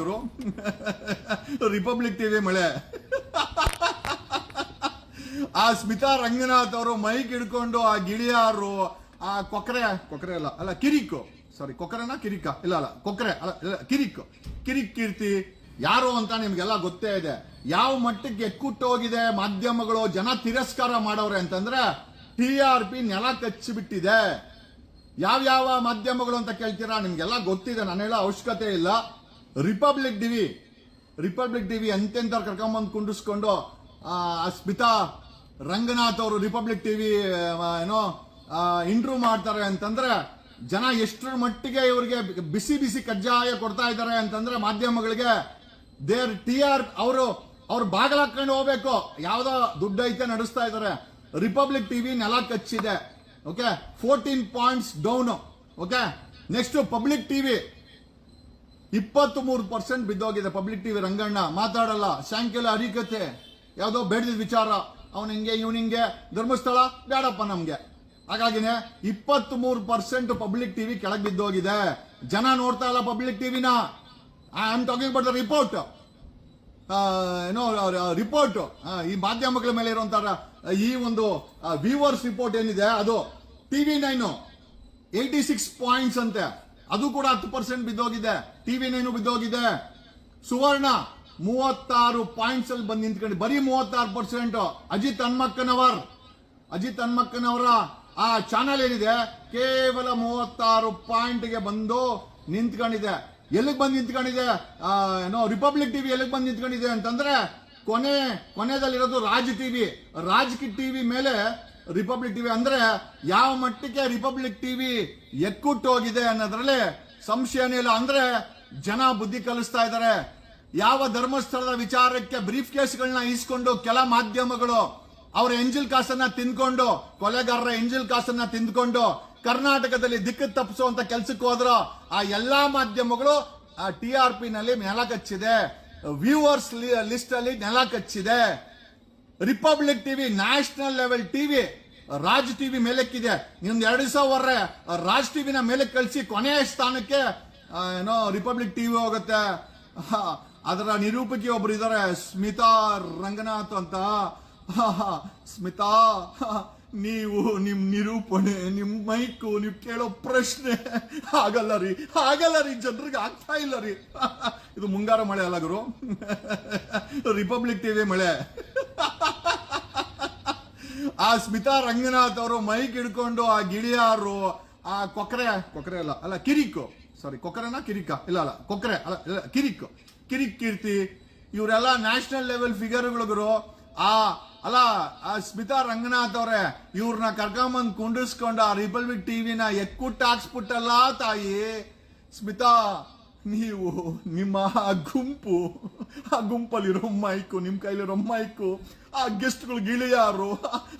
ಗುರು? Republic TV ಮಳೆ. ಆ ಸ್ಮಿತಾ ರಂಗನಾಥ್ ಅವರು ಮೈಕ್ ಹಿಡ್ಕೊಂಡು ಆ ಗಿಳಿಯಾರು ಆ ಕೊಕ್ರೆ ಕೊಕ್ರೆ ಅಲ್ಲ ಅಲ್ಲ ಕಿರಿಕು. ಸಾರಿ ಕೊಕ್ರೆನ ಕಿರಿಕ? ಇಲ್ಲ ಅಲ್ಲ ಕೊಕ್ರೆ ಅಲ್ಲ ಇಲ್ಲ, ಕಿರಿಕ್. ಕಿರಿಕ್ ಕೀರ್ತಿ ಯಾರು ಅಂತ ನಿಮ್ಗೆಲ್ಲ ಗೊತ್ತೇ ಇದೆ. ಯಾವ ಮಟ್ಟಕ್ಕೆ ಎಕ್ಕುಟ್ಟೋಗಿದೆ ಮಾಧ್ಯಮಗಳು ಜನ ತಿರಸ್ಕಾರ ಮಾಡೋರೆ ಅಂತಂದ್ರೆ ಟಿ ಆರ್ ಪಿ ನೆಲ ಕಚ್ಚಿಬಿಟ್ಟಿದೆ. ಯಾವ ಯಾವ ಮಾಧ್ಯಮಗಳು ಅಂತ ಕೇಳ್ತೀರಾ? ನಿಮ್ಗೆಲ್ಲ ಗೊತ್ತಿದೆ ನಾನು ಹೇಳೋ ಅವಶ್ಯಕತೆ ಇಲ್ಲ. ರಿಪಬ್ಲಿಕ್ ಟಿವಿ ರಿಪಬ್ಲಿಕ್ ಟಿವಿ ಎಂತೆಂತ ಕರ್ಕೊಂಬಂದು ಕುಂಡಿಸ್ಕೊಂಡು ಸ್ಮಿತಾ ರಂಗನಾಥ್ ಅವರು ರಿಪಬ್ಲಿಕ್ ಟಿವಿ ಏನೋ ಇಂಟ್ರೂ ಮಾಡ್ತಾರೆ ಅಂತಂದ್ರೆ, ಜನ ಎಷ್ಟರ ಮಟ್ಟಿಗೆ ಇವರಿಗೆ ಬಿಸಿ ಬಿಸಿ ಕಜ್ಜಾಯ ಕೊಡ್ತಾ ಇದ್ದಾರೆ ಅಂತಂದ್ರೆ ಮಾಧ್ಯಮಗಳಿಗೆ, ದೇರ್ ಟಿ ಆರ್ ಅವರು, ಅವ್ರು ಬಾಗಲ ಹಾಕೊಂಡು ಹೋಗ್ಬೇಕು. ಯಾವ್ದೋ ದುಡ್ಡು ಐತೆ ನಡೆಸ್ತಾ ಇದ್ದಾರೆ. ರಿಪಬ್ಲಿಕ್ ಟಿವಿ ನೆಲ ಕಚ್ಚಿದೆ. Okay fourteen points down okay next public TV ಇಪ್ಪತ್ತ್ ಮೂರು ಪರ್ಸೆಂಟ್ ಬಿದ್ದೋಗಿದೆ ಪಬ್ಲಿಕ್ ಟಿವಿ ರಂಗಣ್ಣ. ಮಾತಾಡಲ್ಲ. ಸಾಯಂಕಾಲ ಹರಿಕತೆ. ಯಾವುದೋ ಬೇಡದ ವಿಚಾರ. ಅವನ ಹಿಂಗೆ ಇವನಿಂಗೆ ಧರ್ಮಸ್ಥಳ ಬೇಡಪ್ಪ ನಮ್ಗೆ. ಹಾಗಾಗಿನೇ ಇಪ್ಪತ್ತ್ ಮೂರು ಪರ್ಸೆಂಟ್ ಪಬ್ಲಿಕ್ ಟಿವಿ ಕೆಳಗೆ ಬಿದ್ದೋಗಿದೆ. ಜನ ನೋಡ್ತಾ ಇಲ್ಲ public ಟಿವಿನ. I am talking but the report ಏನೋ ರಿಪೋರ್ಟ್ ಈ ಮಾಧ್ಯಮಗಳ ಮೇಲೆ ಇರುವಂತ ಈ ಒಂದು ವ್ಯೂವರ್ಸ್ ರಿಪೋರ್ಟ್ ಏನಿದೆ? ಅದು TV nine eighty six points ಅಂತೆ. ಅದು ಕೂಡ ಹತ್ತು ಪರ್ಸೆಂಟ್ ಬಿದ್ದೋಗಿದೆ. ಟಿವಿ ನೈನು ಬಿದ್ದೋಗಿದೆ. ಸುವರ್ಣ ಮೂವತ್ತಾರು ಪಾಯಿಂಟ್ಸ್ ಅಲ್ಲಿ ಬಂದು ನಿಂತ್ಕೊಂಡು. ಬರೀ ಮೂವತ್ತಾರು ಪರ್ಸೆಂಟ್ ಅಜಿತ್ ಹನ್ಮಕ್ಕನವರ್. ಅಜಿತ್ ಹನ್ಮಕ್ಕನವರ ಆ ಚಾನಲ್ ಏನಿದೆ? ಕೇವಲ ಮೂವತ್ತಾರು ಪಾಯಿಂಟ್ಗೆ ಬಂದು ನಿಂತ್ಕೊಂಡಿದೆ. ಎಲ್ಲಿಗೆ ಬಂದು ನಿಂತ್ಕೊಂಡಿದೆ? ಏನೋ ರಿಪಬ್ಲಿಕ್ ಟಿವಿ ಎಲ್ಲಿಗೆ ಬಂದು ನಿಂತ್ಕೊಂಡಿದೆ ಅಂತಂದ್ರೆ ಕೊನೆ ಕೊನೆಯದಲ್ಲಿರೋದು ರಾಜ್ ಟಿವಿ ರಾಜ್ ಟಿವಿ ಮೇಲೆ ರಿಪಬ್ಲಿಕ್ ಟಿವಿ ಅಂದ್ರೆ ಯಾವ ಮಟ್ಟಕ್ಕೆ ರಿಪಬ್ಲಿಕ್ ಟಿವಿ ಎಕ್ಕುಟ್ಟೋಗಿದೆ ಅನ್ನೋದ್ರಲ್ಲಿ ಸಂಶಯನೇ ಇಲ್ಲ. ಅಂದ್ರೆ ಜನ ಬುದ್ಧಿ ಕಲಿಸ್ತಾ ಇದ್ದಾರೆ. ಯಾವ ಧರ್ಮಸ್ಥಳದ ವಿಚಾರಕ್ಕೆ ಬ್ರೀಫ್ ಕೇಸ್ಗಳನ್ನ ಇಸ್ಕೊಂಡು ಕೆಲ ಮಾಧ್ಯಮಗಳು ಅವರ ಎಂಜಿಲ್ ಕಾಸನ್ನ ತಿಂದ್ಕೊಂಡು, ಕೊಲೆಗಾರರ ಎಂಜಿಲ್ ಕಾಸನ್ನ ತಿಂದ್ಕೊಂಡು, ಕರ್ನಾಟಕದಲ್ಲಿ ದಿಕ್ಕು ತಪ್ಪಿಸುವಂತ ಕೆಲ್ಸಕ್ಕೆ ಹೋದ್ರು ಆ ಎಲ್ಲಾ ಮಾಧ್ಯಮಗಳು ಆ ಟಿ ಆರ್ ಪಿ ನಲ್ಲಿ ನೆಲ ಕಚ್ಚಿದೆ. ವ್ಯೂವರ್ಸ್ ಲಿಸ್ಟ್ ಅಲ್ಲಿ ನೆಲ ಕಚ್ಚಿದೆ. Republic TV national level TV Raj TV ಮೇಲಕ್ಕಿದೆ. ನಿಮ್ದು ಎರಡು ದಿವಸ ಹೊರ್ರೆ ರಾಜ್ ಟಿವಿನ ಮೇಲೆ ಕಳಿಸಿ ಕೊನೆಯ ಸ್ಥಾನಕ್ಕೆ ಏನೋ ರಿಪಬ್ಲಿಕ್ ಟಿವಿ ಹೋಗುತ್ತೆ. ಅದರ ನಿರೂಪಕಿ ಒಬ್ರು ಇದ್ದಾರೆ ಸ್ಮಿತಾ ರಂಗನಾಥ್ ಅಂತ. ಸ್ಮಿತಾ ನೀವು ನಿಮ್ ನಿರೂಪಣೆ, ನಿಮ್ ಮೈಕು, ನೀವು ಕೇಳೋ ಪ್ರಶ್ನೆ. ಆಗಲ್ಲ ರೀ ಆಗಲ್ಲ ರೀ, ಜನರಿಗೆ ಆಗ್ತಾ ಇಲ್ಲ ರೀ. ಇದು ಮುಂಗಾರ ಮಳೆ ಅಲ್ಲ ಗುರು. ರಿಪಬ್ಲಿಕ್ ಟಿವಿ ಮಳೆ. ಆ ಸ್ಮಿತಾ ರಂಗನಾಥ್ ಅವರು ಮೈಕ್ ಹಿಡ್ಕೊಂಡು ಆ ಗಿಳಿಯಾರು ಆ ಕೊಕ್ಕರೆ ಕೊಕ್ಕರೆ ಅಲ್ಲ ಅಲ್ಲ ಕಿರಿಕು. ಸಾರಿ ಕೊಕ್ಕರೆನ ಕಿರಿಕ. ಇಲ್ಲ ಅಲ್ಲ ಕೊಕ್ಕರೆ ಅಲ್ಲ ಇಲ್ಲ, ಕಿರಿಕ್. ಕಿರಿಕ್ ಕೀರ್ತಿ ಇವರೆಲ್ಲ ನ್ಯಾಷನಲ್ ಲೆವೆಲ್ ಫಿಗರ್ಗಳಿಗರು ಆ ಅಲ್ಲ ಆ ಸ್ಮಿತಾ ರಂಗನಾಥ್ ಅವರೇ ಇವ್ರನ್ನ ಕರ್ಕೊಂಬಂದು ಕುಂಡಿಸ್ಕೊಂಡು ಆ ರಿಪಬ್ಲಿಕ್ ಟಿವಿನ ಎಕ್ಕುಟ್ಟು ಹಾಕ್ಸ್ಬಿಟ್ಟಲ್ಲ ತಾಯಿ. ಸ್ಮಿತಾ ನೀವು ನಿಮ್ಮ ಆ ಗುಂಪು, ಆ ಗುಂಪಲ್ಲಿರೋ ಮೈಕು ನಿಮ್ಮ ಕೈಲಿರೋ ಮೈಕು, ಆ ಗೆಸ್ಟ್ಗಳು ಗಿಳಿಯಾರು,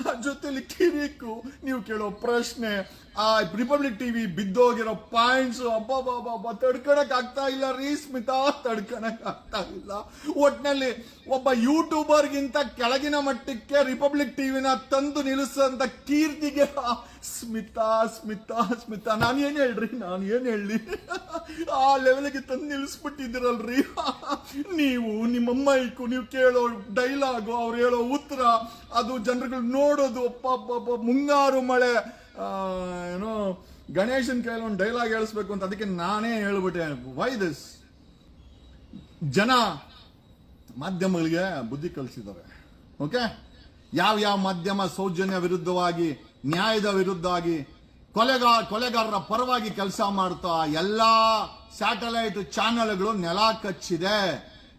ಆ ಜೊತೆಲಿ ಕಿರಿಕು, ನೀವು ಕೇಳೋ ಪ್ರಶ್ನೆ, ಆ ರಿಪಬ್ಲಿಕ್ ಟಿವಿ ಬಿದ್ದೋಗಿರೋ ಪಾಯಿಂಟ್ಸ್ ಅಬ್ಬಬ್ಬಬ್ಬ ತಡ್ಕೊಳಕ್ ಆಗ್ತಾ ಇಲ್ಲ ರೀ ಸ್ಮಿತಾ, ತಡ್ಕೊಳಕ್ ಆಗ್ತಾ ಇಲ್ಲ. ಒಟ್ನಲ್ಲಿ ಒಬ್ಬ ಯೂಟ್ಯೂಬರ್ಗಿಂತ ಕೆಳಗಿನ ಮಟ್ಟಕ್ಕೆ ರಿಪಬ್ಲಿಕ್ ಟಿವಿನ ತಂದು ನಿಲ್ಲಿಸಂತ ಕೀರ್ತಿಗೆ ಸ್ಮಿತಾ ಸ್ಮಿತಾ ಸ್ಮಿತಾ, ನಾನು ಏನ್ ಹೇಳ್ರಿ, ನಾನು ಏನ್ ಹೇಳಿ ಆ ಲೆವೆಲ್ಗೆ ತಂದು ನಿಲ್ಲಿಸ್ಬಿಟ್ಟಿದ್ದೀರಲ್ರಿ. ನೀವು, ನಿಮ್ಮ ಮೈಕು, ನೀವು ಕೇಳೋ ಡೈಲಾಗು ಅವ್ರು ಹೇಳೋ ಉತ್ತರ, ಅದು ಜನರುಗಳು ನೋಡೋದು, ಅಪ್ಪ ಅಪ್ಪ ಮುಂಗಾರು ಮಳೆ ಏನೋ, ಗಣೇಶನ್ ಕೈಲಿ ಒಂದು ಡೈಲಾಗ್ ಹೇಳಿಸ್ಬೇಕು ಅಂತ ಅದಕ್ಕೆ ನಾನೇ ಹೇಳ್ಬಿಟ್ಟೆ. ವೈ ದಿಸ್ ಜನ ಮಾಧ್ಯಮಗಳಿಗೆ ಬುದ್ಧಿ ಕಲಿಸಿದ್ದಾರೆ. ಓಕೆ ಯಾವ ಯಾವ ಮಾಧ್ಯಮ ಸೌಜನ್ಯ ವಿರುದ್ಧವಾಗಿ, ನ್ಯಾಯದ ವಿರುದ್ಧವಾಗಿ ಕೊಲೆಗಾರ ಕೊಲೆಗಾರರ ಪರವಾಗಿ ಕೆಲಸ ಮಾಡ್ತಾ ಎಲ್ಲಾ ಸ್ಯಾಟಲೈಟ್ ಚಾನೆಲ್ಗಳು ನೆಲ ಕಚ್ಚಿದೆ.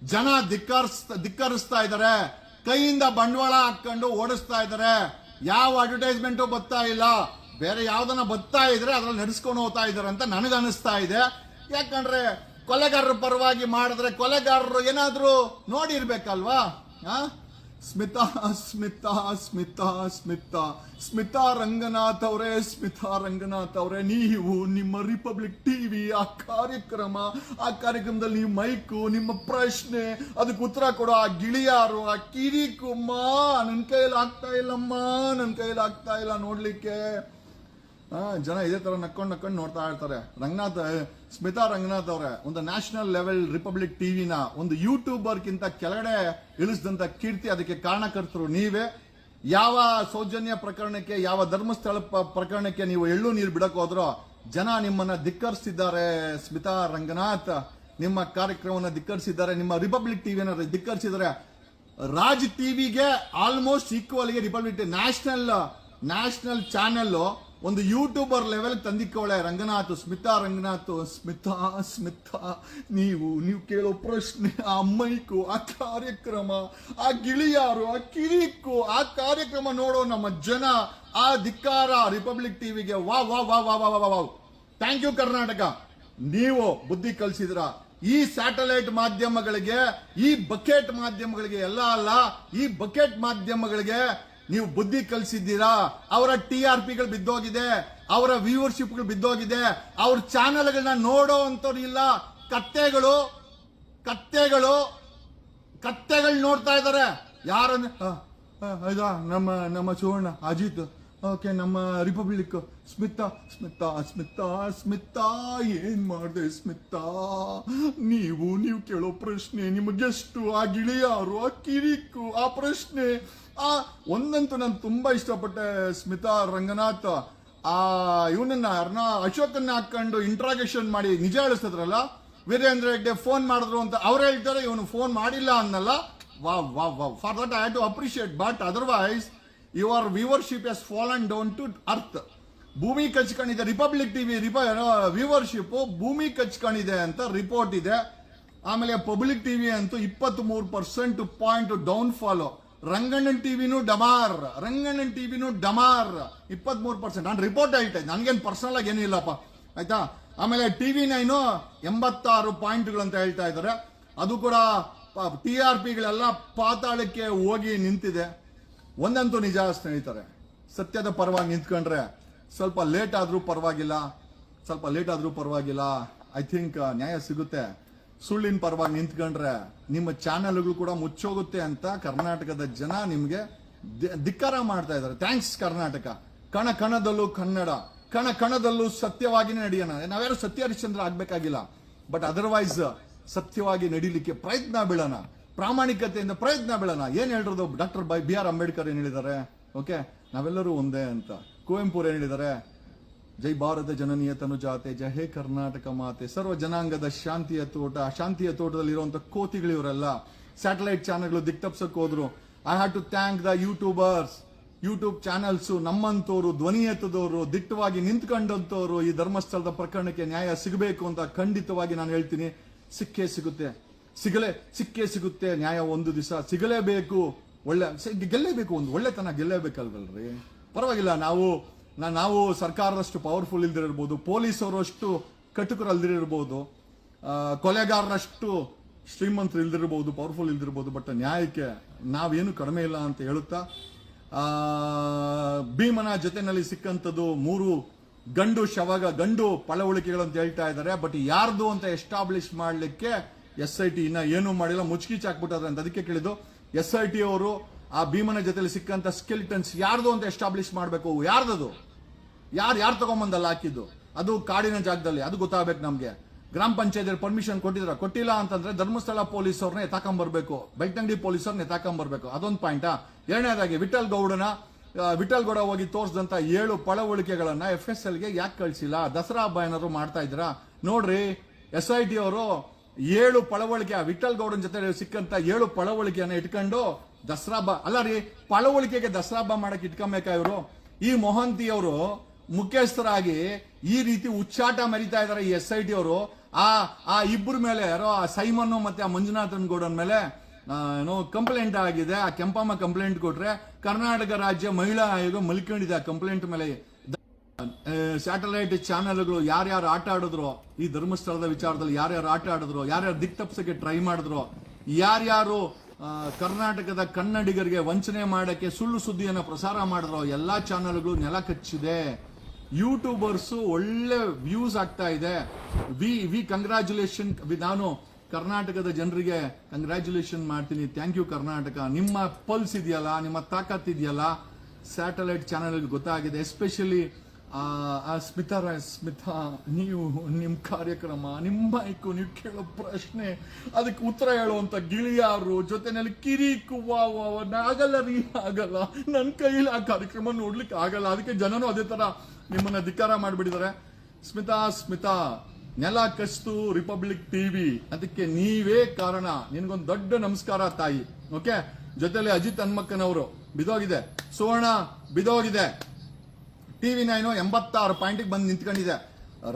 ಜನ ಧಿಕ್ಕರಿಸ್ತಾ ಧಿಕ್ಕರಿಸ್ತಾ ಇದ್ದಾರೆ. ಕೈಯಿಂದ ಬಂಡವಾಳ ಹಾಕೊಂಡು ಓಡಿಸ್ತಾ ಇದ್ದಾರೆ. ಯಾವ ಅಡ್ವರ್ಟೈಸ್ಮೆಂಟು ಬರ್ತಾ ಇಲ್ಲ. ಬೇರೆ ಯಾವ್ದನ್ನ ಬರ್ತಾ ಇದ್ರೆ ಅದ್ರಲ್ಲಿ ನಡೆಸ್ಕೊಂಡು ಹೋಗ್ತಾ ಇದ್ದಾರೆ ಅಂತ ನನಗನ್ನಿಸ್ತಾ ಇದೆ. ಯಾಕಂದ್ರೆ ಕೊಲೆಗಾರರ ಪರವಾಗಿ ಮಾಡಿದ್ರೆ ಕೊಲೆಗಾರರು ಏನಾದರೂ ನೋಡಿರ್ಬೇಕಲ್ವಾ? ಸ್ಮಿತಾ ಸ್ಮಿತಾ ಸ್ಮಿತಾ ಸ್ಮಿತಾ. ಸ್ಮಿತಾ ರಂಗನಾಥ್ ಅವರೇ, ಸ್ಮಿತಾ ರಂಗನಾಥ್ ಅವರೇ. ನೀವು ನಿಮ್ಮ ರಿಪಬ್ಲಿಕ್ ಟಿವಿ ಆ ಕಾರ್ಯಕ್ರಮ, ಆ ಕಾರ್ಯಕ್ರಮದಲ್ಲಿ ನೀವು ಮೈಕು, ನಿಮ್ಮ ಪ್ರಶ್ನೆ, ಅದಕ್ಕೆ ಉತ್ತರ ಕೊಡೋ. ಆ ಗಿಳಿಯಾರು, ಆ ಕಿರಿಕುಮ್ಮ ನನ್ನ ಕೈಯಲ್ಲಿ ಆಗ್ತಾ ಇಲ್ಲಮ್ಮ ನನ್ನ ಕೈಯಲ್ಲಿ ಆಗ್ತಾ ಇಲ್ಲ ನೋಡ್ಲಿಕ್ಕೆ. ಜನ ಇದೇ ತರ ನಕ್ಕೊಂಡು ನಕ್ಕೊಂಡು ನೋಡ್ತಾ ಇರ್ತಾರೆ. ರಂಗನಾಥ್ ಸ್ಮಿತಾ ರಂಗನಾಥ್ ಅವರೇ, ಒಂದು ನ್ಯಾಷನಲ್ ಲೆವೆಲ್ ರಿಪಬ್ಲಿಕ್ ಟಿವಿನ ಒಂದು ಯೂಟ್ಯೂಬರ್ಗಿಂತ ಕೆಳಗಡೆ ಇಳಿಸಿದಂತ ಕೀರ್ತಿ ಅದಕ್ಕೆ ಕಾರಣಕರ್ತರು ನೀವೇ. ಯಾವ ಸೌಜನ್ಯ ಪ್ರಕರಣಕ್ಕೆ, ಯಾವ ಧರ್ಮಸ್ಥಳ ಪ್ರಕರಣಕ್ಕೆ ನೀವು ಎಳ್ಳು ನೀರು ಬಿಡಕ್ ಹೋದ್ರೋ, ಜನ ನಿಮ್ಮನ್ನ ಧಿಕ್ಕರಿಸಿದ್ದಾರೆ, ಸ್ಮಿತಾ ರಂಗನಾಥ್. ನಿಮ್ಮ ಕಾರ್ಯಕ್ರಮವನ್ನು ಧಿಕ್ಕರಿಸಿದ್ದಾರೆ, ನಿಮ್ಮ ರಿಪಬ್ಲಿಕ್ ಟಿವಿನ ಧಿಕ್ಕರಿಸಿದ್ದಾರೆ. ರಾಜ್ ಟಿವಿಗೆ ಆಲ್ಮೋಸ್ಟ್ ಈಕ್ವಲ್ಗೆ ರಿಪಬ್ಲಿಕ್ ನ್ಯಾಷನಲ್ ನ್ಯಾಷನಲ್ ಚಾನೆಲ್ ಒಂದು ಯೂಟ್ಯೂಬರ್ ಲೆವೆಲ್ ತಂದಿಕ್ಕವಳೆ ರಂಗನಾಥ್, ಸ್ಮಿತಾ ರಂಗನಾಥ್, ಸ್ಮಿತಾ ಸ್ಮಿತಾ, ನೀವು ನೀವು ಕೇಳೋ ಪ್ರಶ್ನೆ, ಆ ಮೈಕು ಆ ಕಾರ್ಯಕ್ರಮ, ಆ ಗಿಳಿಯಾರು, ಆ ಕಿರಿಕು, ಆ ಕಾರ್ಯಕ್ರಮ ನೋಡೋ ನಮ್ಮ ಜನ, ಆ ಧಿಕ್ಕಾರ ರಿಪಬ್ಲಿಕ್ ಟಿವಿಗೆ ವಾ ವಾ ವಾ ವಾ ವಾ ವಾ ವಾ ಥ್ಯಾಂಕ್ ಯು ಕರ್ನಾಟಕ. ನೀವು ಬುದ್ಧಿ ಕಲಿಸಿದ್ರ. ಈ ಸ್ಯಾಟಲೈಟ್ ಮಾಧ್ಯಮಗಳಿಗೆ, ಈ ಬಕೆಟ್ ಮಾಧ್ಯಮಗಳಿಗೆ ಎಲ್ಲ ಅಲ್ಲ, ಈ ಬಕೆಟ್ ಮಾಧ್ಯಮಗಳಿಗೆ ನೀವು ಬುದ್ಧಿ ಕಲಿಸಿದ್ದೀರಾ? ಅವರ ಟಿ ಆರ್ ಪಿಗಳು ಬಿದ್ದೋಗಿದೆ ಅವರ ವ್ಯೂವರ್ಶಿಪ್ಗಳು ಬಿದ್ದೋಗಿದೆ ಅವ್ರ ಚಾನೆಲ್ಗಳನ್ನ ನೋಡೋ ಅಂತವ್ರು ಇಲ್ಲ. ಕತ್ತೆಗಳು ಕತ್ತೆಗಳು ಕತ್ತೆಗಳು ನೋಡ್ತಾ ಇದ್ದಾರೆ. ಆ, ನಮ್ಮ ನಮ್ಮ ಸುವರ್ಣ ಅಜಿತ್. ಓಕೆ, ನಮ್ಮ ರಿಪಬ್ಲಿಕ್, ಸ್ಮಿತಾ ಸ್ಮಿತಾ ಸ್ಮಿತಾ ಸ್ಮಿತಾ, ಏನು ಮಾಡಿದೆ ಸ್ಮಿತಾ? ನೀವು ನೀವು ಕೇಳೋ ಪ್ರಶ್ನೆ ನಿಮಗೆಷ್ಟು ಆ ಗಿಳಿಯಾರು ಆ ಕಿರಿಕು, ಆ ಪ್ರಶ್ನೆ. ಆ, ಒಂದಂತೂ ನಾನು ತುಂಬಾ ಇಷ್ಟಪಟ್ಟೆ ಸ್ಮಿತಾ ರಂಗನಾಥ. ಆ, ಇವನನ್ನ ಅರ್ಣ ಅಶೋಕನ್ನ ಹಾಕೊಂಡು ಇಂಟ್ರಾಗೇಷನ್ ಮಾಡಿ ನಿಜ ಹೇಳಿಸ್ತದ್ರಲ್ಲ? ವೀರೇಂದ್ರ ಹೆಗ್ಡೆ ಫೋನ್ ಮಾಡಿದ್ರು ಅಂತ ಅವ್ರು ಹೇಳ್ತಾರೆ, ಇವನು ಫೋನ್ ಮಾಡಿಲ್ಲ ಅನ್ನಲ್ಲ. Wow wow wow for that I to appreciate but otherwise your viewership has fallen down to earth ಭೂಮಿ ಕಚ್ಕೊಂಡಿದೆ. ರಿಪಬ್ಲಿಕ್ ಟಿವಿ ವ್ಯೂವರ್ಶಿಪ್ ಭೂಮಿ ಕಚ್ಕೊಂಡಿದೆ ಅಂತ ರಿಪೋರ್ಟ್ ಇದೆ. ಆಮೇಲೆ ಪಬ್ಲಿಕ್ ಟಿವಿ ಅಂತೂ ಇಪ್ಪತ್ತ್ ಮೂರು ಪರ್ಸೆಂಟ್ ಪಾಯಿಂಟ್ ಡೌನ್ ಫಾಲೋ ರಂಗಣ್ಣನ್ ಟಿವಿನೂ ಡಮಾರ್. ರಂಗಣ್ಣನ್ ಟಿವಿನೂ ಡಮಾರ್. ಇಪ್ಪತ್ತ್ ಮೂರು ಪರ್ಸೆಂಟ್ ನಾನು ರಿಪೋರ್ಟ್ ಹೇಳ್ತಾ. ನನ್ಗೇನು ಪರ್ಸನಲ್ ಆಗಿ ಏನಿಲ್ಲಪ್ಪ ಆಯ್ತಾ? ಆಮೇಲೆ ಟಿವಿ ನೈನು ಎಂಬತ್ತಾರು ಪಾಯಿಂಟ್ಗಳಂತ ಹೇಳ್ತಾ ಇದ್ದಾರೆ. ಅದು ಕೂಡ ಟಿ ಆರ್ ಪಿಗಳೆಲ್ಲ ಪಾತಾಳಕ್ಕೆ ಹೋಗಿ ನಿಂತಿದೆ. ಒಂದಂತೂ ನಿಜ ಸ್ನೇಹಿತರೆ, ಸತ್ಯದ ಪರವಾಗಿ ನಿಂತ್ಕೊಂಡ್ರೆ ಸ್ವಲ್ಪ ಲೇಟ್ ಆದರೂ ಪರವಾಗಿಲ್ಲ, ಸ್ವಲ್ಪ ಲೇಟ್ ಆದರೂ ಪರವಾಗಿಲ್ಲ. ಐ ಥಿಂಕ್ ನ್ಯಾಯ ಸಿಗುತ್ತೆ. ಸುಳ್ಳಿನ ಪರವಾಗಿ ನಿಂತ್ಕೊಂಡ್ರೆ ನಿಮ್ಮ ಚಾನೆಲ್ಗಳು ಕೂಡ ಮುಚ್ಚೋಗುತ್ತೆ ಅಂತ ಕರ್ನಾಟಕದ ಜನ ನಿಮಗೆ ಧಿಕ್ಕಾರ ಮಾಡ್ತಾ ಇದ್ದಾರೆ. ಥ್ಯಾಂಕ್ಸ್ ಕರ್ನಾಟಕ. ಕಣ ಕಣದಲ್ಲೂ ಕನ್ನಡ, ಕಣ ಕಣದಲ್ಲೂ ಸತ್ಯವಾಗಿನೇ ನಡೆಯೋಣ. ನಾವ್ಯಾರು ಸತ್ಯ ಹರಿಶ್ಚಂದ್ರ ಆಗ್ಬೇಕಾಗಿಲ್ಲ. ಬಟ್ ಅದರ್ವೈಸ್ ಸತ್ಯವಾಗಿ ನಡೀಲಿಕ್ಕೆ ಪ್ರಯತ್ನ ಬೀಳೋಣ. ಪ್ರಾಮಾಣಿಕತೆಯಿಂದ ಪ್ರಯತ್ನ ಬೀಳೋಣ ಏನು ಹೇಳಿರೋದು? Doctor by B R Ambedkar ಏನು ಹೇಳಿದ್ದಾರೆ? ಓಕೆ, ನಾವೆಲ್ಲರೂ ಒಂದೇ ಅಂತ. ಕುವೆಂಪು ಏನ್ ಹೇಳಿದ್ದಾರೆ? ಜೈ ಭಾರತ ಜನನೀಯ ತನುಜಾತೆ ಜಯ ಹೇ ಕರ್ನಾಟಕ ಮಾತೆ. ಸರ್ವ ಜನಾಂಗದ ಶಾಂತಿಯ ತೋಟ. ಶಾಂತಿಯ ತೋಟದಲ್ಲಿ ಇರುವಂತ ಕೋತಿಗಳು ಇವರೆಲ್ಲ. ಸ್ಯಾಟಲೈಟ್ ಚಾನೆಲ್ಗಳು ದಿಕ್ತಪ್ಸಕ್ಕೆ ಹೋದ್ರು. I have to thank the YouTubers YouTube channels ನಮ್ಮಂತವರು, ಧ್ವನಿ ಎತ್ತದವರು, ದಿಟ್ಟವಾಗಿ ನಿಂತ್ಕೊಂಡಂತವರು ಈ ಧರ್ಮಸ್ಥಳದ ಪ್ರಕರಣಕ್ಕೆ ನ್ಯಾಯ ಸಿಗಬೇಕು ಅಂತ ಖಂಡಿತವಾಗಿ ನಾನು ಹೇಳ್ತೀನಿ. ಸಿಕ್ಕೇ ಸಿಗುತ್ತೆ. ಸಿಗಲೇ ಸಿಕ್ಕೇ ಸಿಗುತ್ತೆ ನ್ಯಾಯ ಒಂದು ದಿವಸ. ಸಿಗಲೇಬೇಕು ಒಳ್ಳೆ ಗೆಲ್ಲೇಬೇಕು ಒಂದು ಒಳ್ಳೆತನ ಗೆಲ್ಲೇಬೇಕಲ್ವಲ್ರಿ? ಪರವಾಗಿಲ್ಲ ನಾವು ನಾವು ಸರ್ಕಾರದಷ್ಟು ಪವರ್ಫುಲ್ ಇಲ್ದಿರ್ಬೋದು ಪೊಲೀಸರು ಅಷ್ಟು ಕಟುಕರು ಅಲ್ದಿರ್ಬೋದು ಆ, ಕೊಲೆಗಾರರಷ್ಟು ಶ್ರೀಮಂತರು ಇಲ್ದಿರ್ಬೋದು ಪವರ್ಫುಲ್ ಇಲ್ದಿರ್ಬೋದು ಬಟ್ ನ್ಯಾಯಕ್ಕೆ ನಾವೇನು ಕಡಿಮೆ ಇಲ್ಲ ಅಂತ ಹೇಳುತ್ತಾ ಭೀಮನ ಜೊತೆನಲ್ಲಿ ಸಿಕ್ಕಂಥದ್ದು ಮೂರು ಗಂಡು ಶವಗ ಗಂಡು ಪಳವಳಿಕೆಗಳು ಅಂತ ಹೇಳ್ತಾ ಇದ್ದಾರೆ ಬಟ್ ಯಾರ್ದು ಅಂತ ಎಸ್ಟಾಬ್ಲಿಷ್ ಮಾಡ್ಲಿಕ್ಕೆ ಎಸ್ ಐ ಟಿ ಇನ್ನ ಏನೂ ಮಾಡಿಲ್ಲ ಮುಚ್ಕಿಚ್ ಹಾಕ್ಬಿಟ್ಟಾರೆ ಅಂತ ಅದಕ್ಕೆ ಕೇಳಿದ್ದು. ಎಸ್ ಐ ಟಿ ಅವರು ಆ ಭೀಮನ ಜೊತೆಲಿ ಸಿಕ್ಕಂತ ಸ್ಕೆಲ್ಟನ್ಸ್ ಯಾರ್ದು ಅಂತ ಎಸ್ಟಾಬ್ಲಿಷ್ ಮಾಡಬೇಕು? ಯಾರ್ದದು? ಯಾರು ಯಾರು ತಗೊಂಬಂದಲ್ಲ ಹಾಕಿದ್ದು? ಅದು ಕಾಡಿನ ಜಾಗದಲ್ಲಿ, ಅದು ಗೊತ್ತಾಗಬೇಕು ನಮಗೆ. ಗ್ರಾಮ ಪಂಚಾಯತ್ ಪರ್ಮಿಷನ್ ಕೊಟ್ಟಿದ್ರ, ಕೊಟ್ಟಿಲ್ಲ ಅಂತಂದ್ರೆ ಧರ್ಮಸ್ಥಳ ಪೊಲೀಸ್ ಅವ್ರನ್ನ ಎತ್ತಾಕೊಂಬರ್ಬೇಕು ಬೆಳ್ತಂಗಡಿ ಪೊಲೀಸ್ ಅವ್ರನ್ನ ಎತ್ತಾಕೊಂಬರ್ಬೇಕು ಅದೊಂದು ಪಾಯಿಂಟಾ ಎರಡನೇದಾಗಿ ವಿಠಲ್ ಗೌಡನ ವಿಠಲ್ ಗೌಡ ಹೋಗಿ ತೋರಿಸಿದಂತ ಏಳು ಪಳವಳಿಕೆಗಳನ್ನ ಎಫ್ ಎಸ್ ಎಲ್ಗೆ ಯಾಕೆ ಕಳಿಸಿಲ್ಲ? ದಸರಾ ಹಬ್ಬ ಏನಾದ್ರು ಮಾಡ್ತಾ ಇದ್ರ ನೋಡ್ರಿ, ಎಸ್ ಐ ಟಿ ಅವರು ಏಳು ಪಳವಳಿಕೆ, ಆ ವಿಠಲ್ ಗೌಡನ ಜೊತೆ ಸಿಕ್ಕಂತ ಏಳು ಪಳವಳಿಕೆಯನ್ನ ಇಟ್ಕೊಂಡು ದಸರಾ ಹಬ್ಬ ಅಲ್ಲ ರೀ, ಪಳವಳಿಕೆಗೆ ದಸರಾ ಹಬ್ಬ ಮಾಡಕ್ ಇಟ್ಕೊಂಬೇಕಾ ಇವರು? ಈ ಮೊಹಂತಿ ಅವರು ಮುಖ್ಯಸ್ಥರಾಗಿ ಈ ರೀತಿ ಉಚ್ಚಾಟ ಮರಿತಾ ಇದಾರೆ ಈ ಎಸ್ ಐ ಟಿ ಅವರು. ಆ ಆ ಇಬ್ಬರ ಮೇಲೆ ಯಾರೋ ಆ ಸೈಮನ್ ಮತ್ತೆ ಆ ಮಂಜುನಾಥನ್ ಗೌಡನ್ ಮೇಲೆ ಏನೋ ಕಂಪ್ಲೇಂಟ್ ಆಗಿದೆ. ಆ ಕೆಂಪಮ್ಮ ಕಂಪ್ಲೇಂಟ್ ಕೊಟ್ರೆ ಕರ್ನಾಟಕ ರಾಜ್ಯ ಮಹಿಳಾ ಆಯೋಗ ಮಲ್ಕೊಂಡಿದೆ ಆ ಕಂಪ್ಲೇಂಟ್ ಮೇಲೆ. ಸ್ಯಾಟಲೈಟ್ ಚಾನೆಲ್ಗಳು ಯಾರ್ಯಾರು ಆಟ ಆಡಿದ್ರು, ಈ ಧರ್ಮಸ್ಥಳದ ವಿಚಾರದಲ್ಲಿ ಯಾರ್ಯಾರು ಆಟ ಆಡಿದ್ರು, ಯಾರ್ಯಾರು ದಿಕ್ ತಪ್ಸಕ್ಕೆ ಟ್ರೈ ಮಾಡಿದ್ರು, ಯಾರ್ಯಾರು ಕರ್ನಾಟಕದ ಕನ್ನಡಿಗರಿಗೆ ವಂಚನೆ ಮಾಡಕ್ಕೆ ಸುಳ್ಳು ಸುದ್ದಿಯನ್ನು ಪ್ರಸಾರ ಮಾಡಿದ್ರು, ಎಲ್ಲಾ ಚಾನೆಲ್ಗಳು ನೆಲ ಕಚ್ಚಿದೆ. ಯೂಟ್ಯೂಬರ್ಸ್ ಒಳ್ಳೆ ವ್ಯೂಸ್ ಆಗ್ತಾ ಇದೆ. ವಿ ವಿ ಕಂಗ್ರ್ಯಾಚುಲೇಷನ್ ನಾನು ಕರ್ನಾಟಕದ ಜನರಿಗೆ ಕಂಗ್ರ್ಯಾಚುಲೇಷನ್ ಮಾಡ್ತೀನಿ. Thank you Karnataka. ನಿಮ್ಮ ಪಲ್ಸ್ ಇದೆಯಲ್ಲ, ನಿಮ್ಮ ತಾಕತ್ ಇದೆಯಲ್ಲ, ಸ್ಯಾಟಲೈಟ್ ಚಾನೆಲ್ ಗೊತ್ತಾಗಿದೆ. ಎಸ್ಪೆಷಲಿ ಆ, ಸ್ಮಿತಾ ರಾಯ್ ಸ್ಮಿತಾ ನೀವು ನಿಮ್ಮ ಕಾರ್ಯಕ್ರಮ ನಿಮ್ಮ ಮೈಕು ನೀವು ಕೇಳೋ ಪ್ರಶ್ನೆ ಅದಕ್ಕೆ ಉತ್ತರ ಹೇಳುವಂತ ಗಿಳಿಯಾರು ಜೊತೆನಲ್ಲಿ ಕಿರಿ ವಾ ವಾ ವಾ, ಆಗಲ್ಲ ರೀ ಆಗಲ್ಲ ನನ್ನ ಕೈಯಲ್ಲಿ ಆ ಕಾರ್ಯಕ್ರಮ ನೋಡ್ಲಿಕ್ಕೆ ಆಗಲ್ಲ. ಅದಕ್ಕೆ ಜನನು ಅದೇ ತರ ನಿಮ್ಮನ್ನ ಧಿಕ್ಕಾರ ಮಾಡಿಬಿಟ್ಟಿದ್ದಾರೆ. ಸ್ಮಿತಾ ಸ್ಮಿತಾ ನೆಲ ಕಸ್ತು ರಿಪಬ್ಲಿಕ್ ಟಿವಿ ಅದಕ್ಕೆ ನೀವೇ ಕಾರಣ. ನಿನಗೊಂದು ದೊಡ್ಡ ನಮಸ್ಕಾರ ತಾಯಿ. ಓಕೆ? ಜೊತೆಲಿ ಅಜಿತ್ ಹನ್ಮಕ್ಕನವರು ಬಿದೋಗಿದೆ. ಸುವರ್ಣ ಬಿದೋಗಿದೆ. ಟಿವಿ ನೈನು ಎಂಬತ್ತಾರು ಪಾಯಿಂಟಿಗೆ ಬಂದು ನಿಂತ್ಕೊಂಡಿದೆ.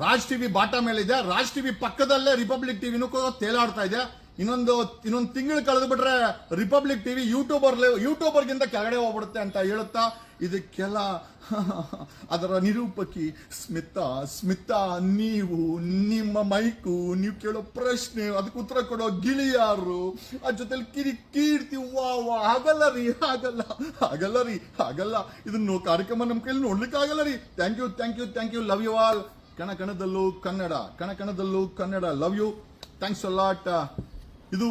ರಾಜ್ ಟಿವಿ ಬಾಟ ಮೇಲಿದೆ. ರಾಜ್ ಟಿವಿ ಪಕ್ಕದಲ್ಲೇ ರಿಪಬ್ಲಿಕ್ ಟಿವಿನೂ ಕೂಡ ತೇಲಾಡ್ತಾ ಇದೆ. ಇನ್ನೊಂದು ಇನ್ನೊಂದು ತಿಂಗಳು ಕಳೆದು ಬಿಟ್ರೆ ರಿಪಬ್ಲಿಕ್ ಟಿವಿ ಯೂಟ್ಯೂಬರ್ ಯೂಟ್ಯೂಬರ್ಗಿಂತ ಕೆಳಗಡೆ ಹೋಗ್ಬಿಡುತ್ತೆ ಅಂತ ಹೇಳುತ್ತಾ ಇದಕ್ಕೆಲ್ಲ ಅದರ ನಿರೂಪಕಿ ಸ್ಮಿತಾ ಸ್ಮಿತಾ, ನೀವು ನಿಮ್ಮ ಮೈಕು, ನೀವು ಕೇಳೋ ಪ್ರಶ್ನೆ, ಅದಕ್ಕೆ ಉತ್ತರ ಕೊಡೋ ಗಿಳಿಯಾರು ಆ ಜೊತೆಲಿ ಕಿರಿ ಕೀರ್ತಿ, ವಾ ವಾ ಆಗಲ್ಲ ರೀ ಆಗಲ್ಲ ಆಗಲ್ಲ ರೀ ಆಗಲ್ಲ ಇದನ್ನು ಕಾರ್ಯಕ್ರಮ ನಮ್ಮ ಕೈಲಿ ನೋಡ್ಲಿಕ್ಕೆ ಆಗಲ್ಲ ರೀ. Thank you thank you thank you love you all ಕಣ ಕಣದಲ್ಲೂ ಕನ್ನಡ ಕಣ ಕಣದಲ್ಲೂ Kannada love you thanks a lot ಇದು